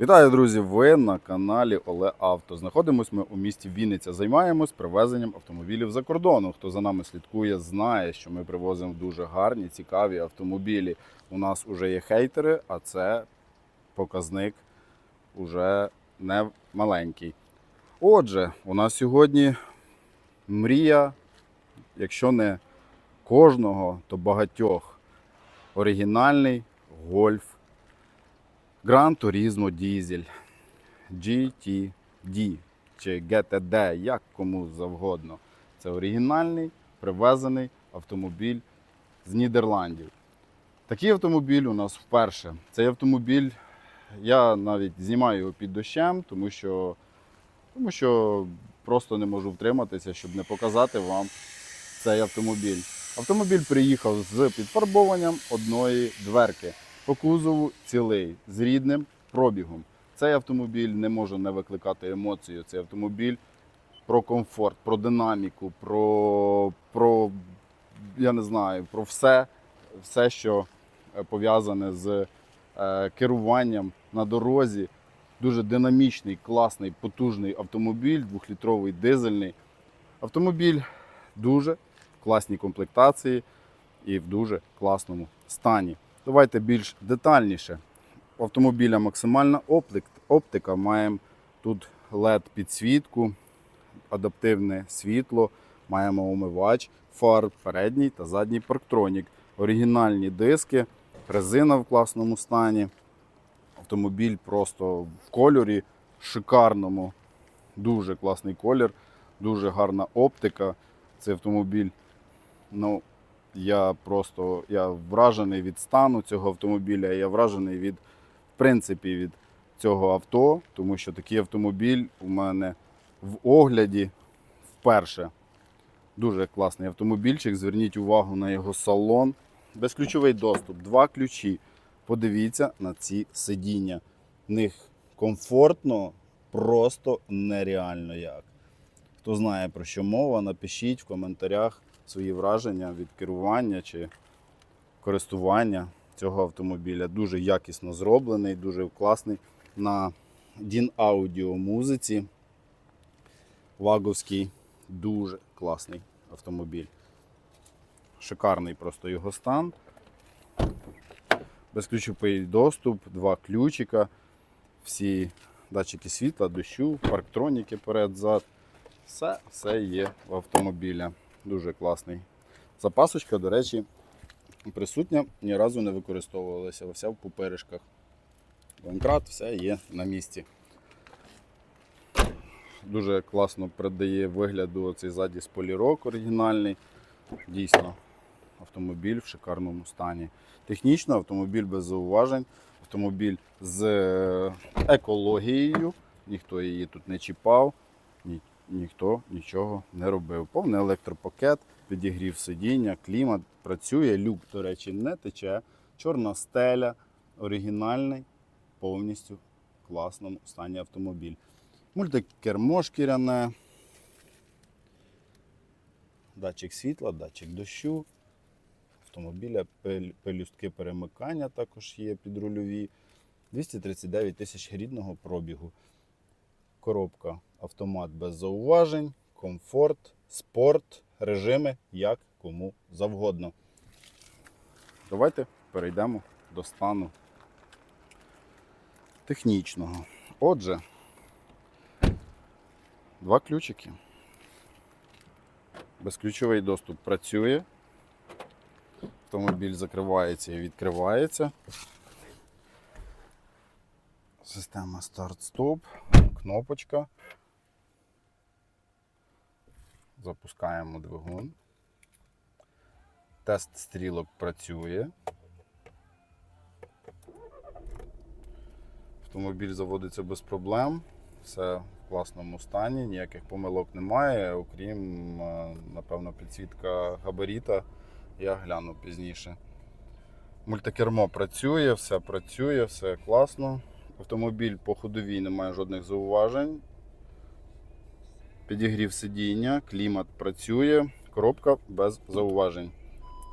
Вітаю, друзі! Ви на каналі Оле Авто. Знаходимось ми у місті Вінниця. Займаємось привезенням автомобілів за кордону. Хто за нами слідкує, знає, що ми привозимо дуже гарні, цікаві автомобілі. У нас вже є хейтери, а це показник уже не маленький. Отже, у нас сьогодні мрія, якщо не кожного, то багатьох. Оригінальний гольф Gran Turismo Diesel GTD чи GTD, як кому завгодно. Це оригінальний привезений автомобіль з Нідерландів. Такий автомобіль у нас вперше. Цей автомобіль, я навіть знімаю його під дощем, тому що, тому що просто не можу втриматися, щоб не показати вам цей автомобіль. Автомобіль приїхав з підфарбованням одної дверки по кузову цілий з рідним пробігом. Цей автомобіль не може не викликати емоцію. Цей автомобіль про комфорт, про динаміку, про, про я не знаю, про все, все, що е, пов'язане з е, керуванням на дорозі. Дуже динамічний, класний, потужний автомобіль, двохлітровий дизельний. Автомобіль дуже класній комплектації і в дуже класному стані. Давайте більш детальніше. У автомобіля максимальна оптика. Маємо тут LED підсвітку, адаптивне світло, маємо омивач, фар, передній та задній парктронік, оригінальні диски, резина в класному стані. Автомобіль просто в кольорі шикарному. Дуже класний колір, дуже гарна оптика. Цей автомобіль, ну, я просто я вражений від стану цього автомобіля. Я вражений від, в принципі, від цього авто, тому що такий автомобіль у мене в огляді вперше. Дуже класний автомобільчик. Зверніть увагу на його салон. Безключовий доступ, два ключі. Подивіться на ці сидіння. В них комфортно, просто нереально як. Хто знає про що мова, напишіть в коментарях свої враження від керування чи користування цього автомобіля. Дуже якісно зроблений, дуже класний на DIN Audio музиці. Ваговський, дуже класний автомобіль. Шикарний просто його стан. Безключовий доступ, два ключика, всі датчики світла, дощу, парктроніки перед-зад. Все, все є в автомобіля. Дуже класний. Запасочка, до речі, присутня, ні разу не використовувалася, вся в пуперишках. Домкрат, все є на місці. Дуже класно придає вигляду цей ззаді сполірок оригінальний. Дійсно, автомобіль в шикарному стані. Технічно автомобіль без зауважень, автомобіль з е, екологією, ніхто її тут не чіпав, ніхто нічого не робив. Повний електропакет, підігрів сидіння, клімат працює, люк, до речі, не тече. Чорна стеля, оригінальний, повністю в класному стані автомобіль. Мультикермо шкіряне, датчик світла, датчик дощу, автомобіля, пелюстки перемикання також є підрульові. 239 тисяч рідного пробігу. Коробка автомат без зауважень, комфорт, спорт, режими як кому завгодно. Давайте перейдемо до стану технічного. Отже, два ключики. Безключовий доступ працює. Автомобіль закривається і відкривається. Система старт-стоп, кнопочка. Запускаємо двигун. Тест стрілок працює. Автомобіль заводиться без проблем. Все в класному стані, ніяких помилок немає, окрім, е, напевно, підсвітка габаріта. Я гляну пізніше. Мультикермо працює, все працює, все класно. Автомобіль по ходовій не має жодних зауважень. Підігрів сидіння, клімат працює, коробка без зауважень.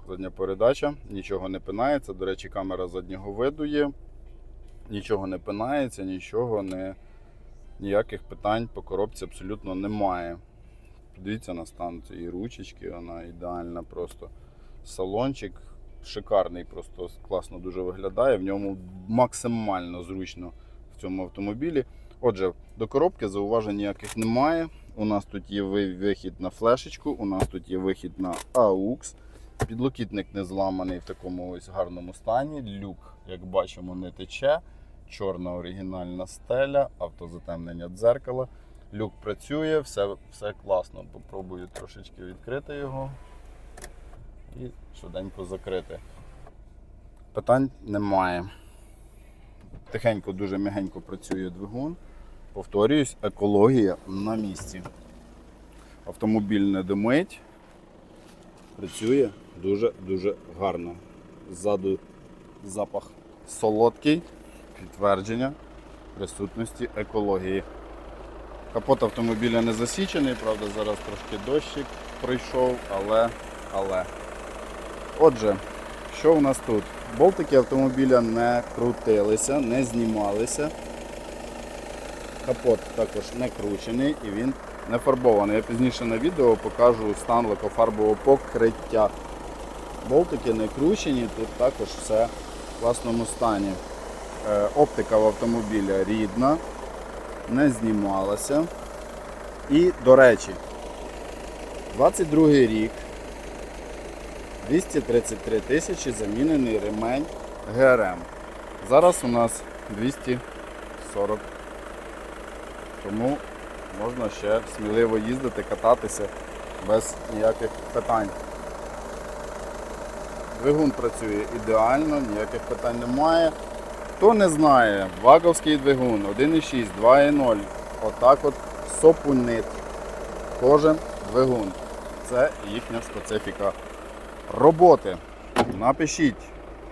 Задня передача, нічого не пинається. До речі, камера заднього виду є. нічого не пинається, нічого не. Ніяких питань по коробці абсолютно немає. Подивіться на стан цієї ручечки, вона ідеальна просто. Салончик шикарний, просто класно дуже виглядає. В ньому максимально зручно в цьому автомобілі. Отже, до коробки зауважень ніяких немає. У нас тут є вихід на флешечку, у нас тут є вихід на AUX. Підлокітник не зламаний в такому ось гарному стані. Люк, як бачимо, не тече. Чорна оригінальна стеля, автозатемнення дзеркала. Люк працює, все, все класно. Попробую трошечки відкрити його і швиденько закрити. Питань немає. Тихенько, дуже м'ягенько працює двигун. Повторююсь, екологія на місці. Автомобіль не димить. Працює дуже-дуже гарно. Ззаду запах солодкий, підтвердження присутності екології. Капот автомобіля не засічений, правда, зараз трошки дощик пройшов, але. але. Отже, що у нас тут? Болтики автомобіля не крутилися, не знімалися. Капот також не кручений і він не фарбований. Я пізніше на відео покажу стан лакофарбового покриття. Болтики не кручені, тут також все в класному стані. Е, Оптика в автомобіля рідна, не знімалася. І, до речі, 22 рік, 233 тисячі замінений ремень ГРМ. Зараз у нас 240. Тому можна ще сміливо їздити, кататися без ніяких питань. Двигун працює ідеально, ніяких питань немає. Хто не знає, ваговський двигун 1.6, 2.0, отак от сопунит. Кожен двигун. Це їхня специфіка роботи. Напишіть,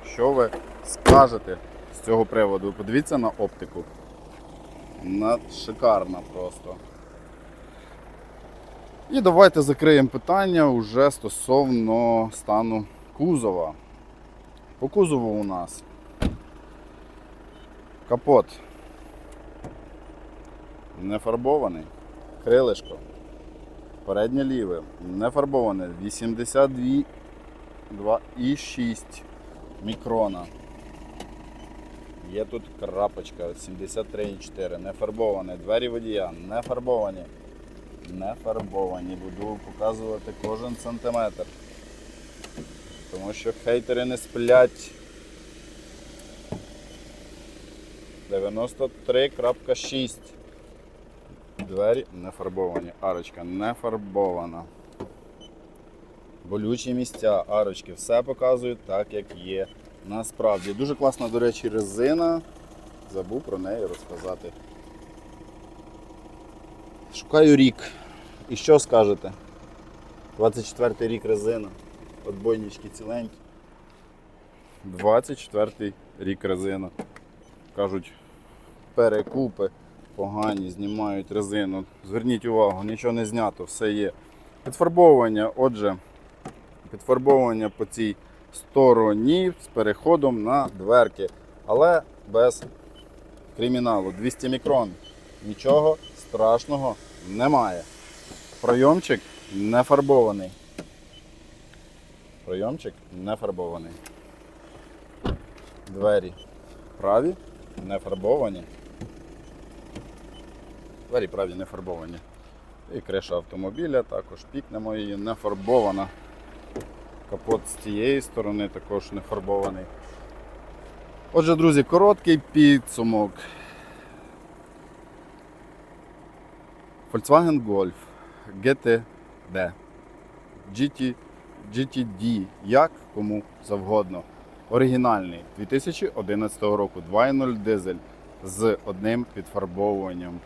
що ви скажете з цього приводу. Подивіться на оптику. Шикарна просто. І давайте закриємо питання уже стосовно стану кузова. По кузову у нас капот не фарбований, крилишко, переднє ліве не фарбоване, 82,6 мікрона. Є тут крапочка 73,4, не фарбоване. Двері водія не фарбовані. Не фарбовані. Буду показувати кожен сантиметр. Тому що хейтери не сплять. 93.6. Двері не фарбовані. Арочка не фарбована. Болючі місця, арочки, все показують так, як є. Насправді. Дуже класна, до речі, резина. Забув про неї розказати. Шукаю рік. І що скажете? 24 рік резина. Отбойнички ціленькі. 24 рік резина. Кажуть, перекупи погані, знімають резину. Зверніть увагу, нічого не знято, все є. Підфарбовування, отже, підфарбовування по цій стороні з переходом на дверки, але без криміналу. 200 мікрон. Нічого страшного немає. Пройомчик не фарбований. Пройомчик не фарбований. Двері праві, не фарбовані. Двері праві не фарбовані. І криша автомобіля також пікнемо її, не фарбована. Капот з цієї сторони також не фарбований. Отже, друзі, короткий підсумок. Volkswagen Golf GTD GT, GTD, як кому завгодно. Оригінальний 2011 року 2.0 дизель з одним підфарбовуванням.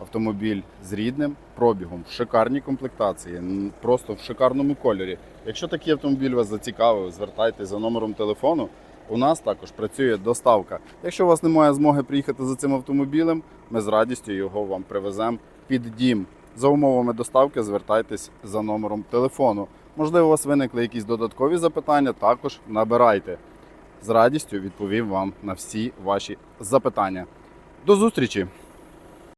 Автомобіль з рідним пробігом, в шикарній комплектації, просто в шикарному кольорі. Якщо такий автомобіль вас зацікавив, звертайтеся за номером телефону. У нас також працює доставка. Якщо у вас немає змоги приїхати за цим автомобілем, ми з радістю його вам привеземо під дім. За умовами доставки звертайтесь за номером телефону. Можливо, у вас виникли якісь додаткові запитання, також набирайте. з радістю відповім вам на всі ваші запитання. До зустрічі!